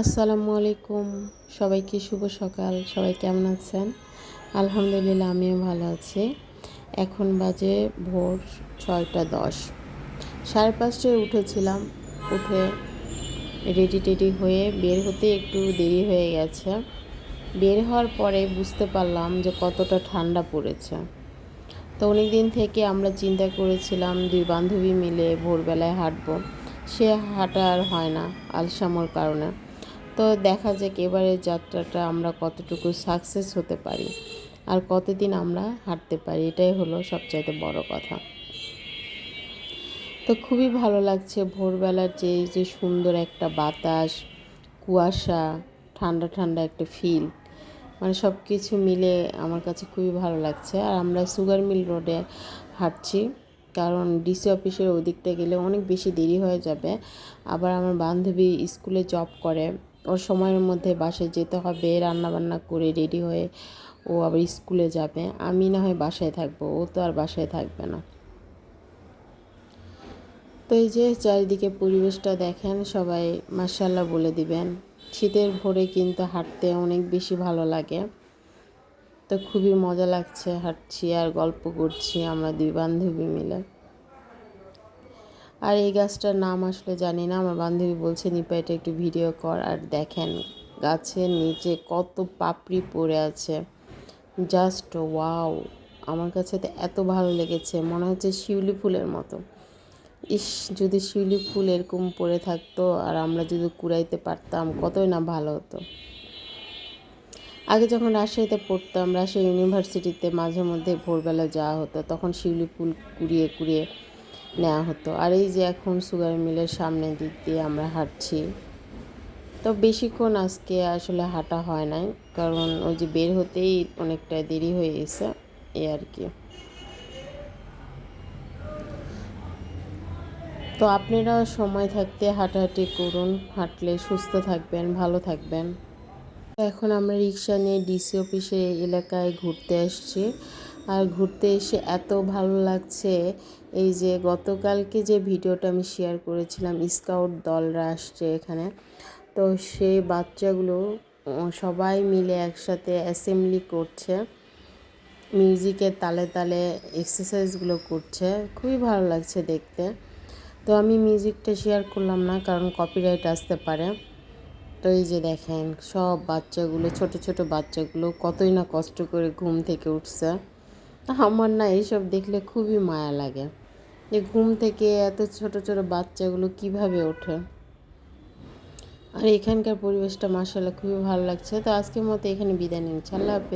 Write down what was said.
আসসালামু আলাইকুম। সবাইকে শুভ সকাল। সবাই কেমন আছেন? আলহামদুলিল্লাহ, আমিও ভালো আছি। এখন বাজে ভোর ছয়টা দশ। সাড়ে পাঁচটায় উঠেছিলাম। উঠে রেডি টেডি হয়ে বের হতে একটু দেরি হয়ে গেছে। বের হওয়ার পরে বুঝতে পারলাম যে কতটা ঠান্ডা পড়েছে। তো অনেক দিন থেকে আমরা চিন্তা করেছিলাম দুই বান্ধবী মিলে ভোরবেলায় হাঁটবো। সে হাঁটা আর হয় না, আলসামোর কারণে। তো দেখা যাক এবারের যাত্রাটা আমরা কতটুকু সাকসেস হতে পারি আর কতদিন আমরা হাঁটতে পারি, এটাই হলো সবচাইতে বড় কথা। তো খুবই ভালো লাগছে ভোরবেলার যে যে সুন্দর একটা বাতাস, কুয়াশা, ঠান্ডা ঠান্ডা একটা ফিল মানে সব কিছু মিলে আমার কাছে খুবই ভালো লাগছে। আর আমরা সুগার মিল রোডে হাঁটছি, কারণ ডিসি অফিসের ওদিকটা গেলে অনেক বেশি দেরি হয়ে যাবে। আবার আমার বান্ধবী স্কুলে জব করে ওর সময়ের মধ্যে বাসায় যেতে হবে রান্না বান্না করে রেডি হয়ে ও আবার স্কুলে যাবে। আমি না হয় বাসায় থাকব, ও তো আর বাসায় থাকবে না। তো এই যে চারিদিকে পরিবেশটা দেখেন, সবাই মার্শাল্লাহ বলে দিবেন। শীতের ভোরে কিন্তু হাঁটতে অনেক বেশি ভালো লাগে। তো খুবই মজা লাগছে, হাঁটছি আর গল্প করছি আমরা দুই বান্ধবী মিলে। আর এই গাছটার নাম আসলে জানি না, আমার বান্ধবী বলছে, নিপা, এটা একটু ভিডিও কর। আর দেখেন, গাছের নিচে কত পাপড়ি পড়ে আছে। জাস্ট ওয়াও, আমার কাছে তো এত ভালো লেগেছে, মনে হচ্ছে শিউলি ফুলের মতো। ইস, যদি শিউলি ফুল এরকম পড়ে থাকতো আর আমরা যদি কুড়াইতে পারতাম, কতই না ভালো হতো। আগে যখন রাজশাহীতে পড়তাম, রাজশাহী ইউনিভার্সিটিতে মাঝে মধ্যে ভোরবেলা যাওয়া হতো, তখন শিউলি ফুল কুড়িয়ে কুড়িয়ে নেওয়া হতো। আর এই যে এখন সুগার মিলের সামনের দিক দিয়ে আমরা হাঁটছি, তো বেশিক্ষণ আজকে আসলে হাঁটা হয় নাই, কারণ ওই যে বের হতেই অনেকটা দেরি হয়ে গেছে, এই আর কি। তো আপনারা সময় থাকতে হাঁটাহাঁটি করুন, হাঁটলে সুস্থ থাকবেন, ভালো থাকবেন। এখন আমরা রিক্সা নিয়ে ডিসি অফিসে এলাকায় ঘুরতে আসছি। আর ঘুরতে এসে এত ভালো লাগছে। এই যে গতকালকে যে ভিডিওটা আমি শেয়ার করেছিলাম স্কাউট দলরা আসছে এখানে। তো সেই বাচ্চাগুলো সবাই মিলে একসাথে অ্যাসেম্বলি করছে। মিউজিকের তালে তালে এক্সারসাইজগুলো করছে। খুবই ভালো লাগছে দেখতে। তো আমি মিউজিকটা শেয়ার করলাম না, কারণ কপিরাইট আসতে পারে। তো এই যে দেখেন, সব বাচ্চাগুলো, ছোট ছোট বাচ্চাগুলো কতই না কষ্ট করে ঘুম থেকে উঠছে। আমার না এইসব দেখলে খুবই মায়া লাগে। যে ঘুম থেকে এত ছোট ছোট বাচ্চাগুলো কীভাবে ওঠে? আর এখানকার পরিবেশটা মার্শাল্লাহ খুবই ভালো লাগছে। তো আজকের মতো এখানে বিদায় নিচ্ছি। আল্লাহ হাফেজ।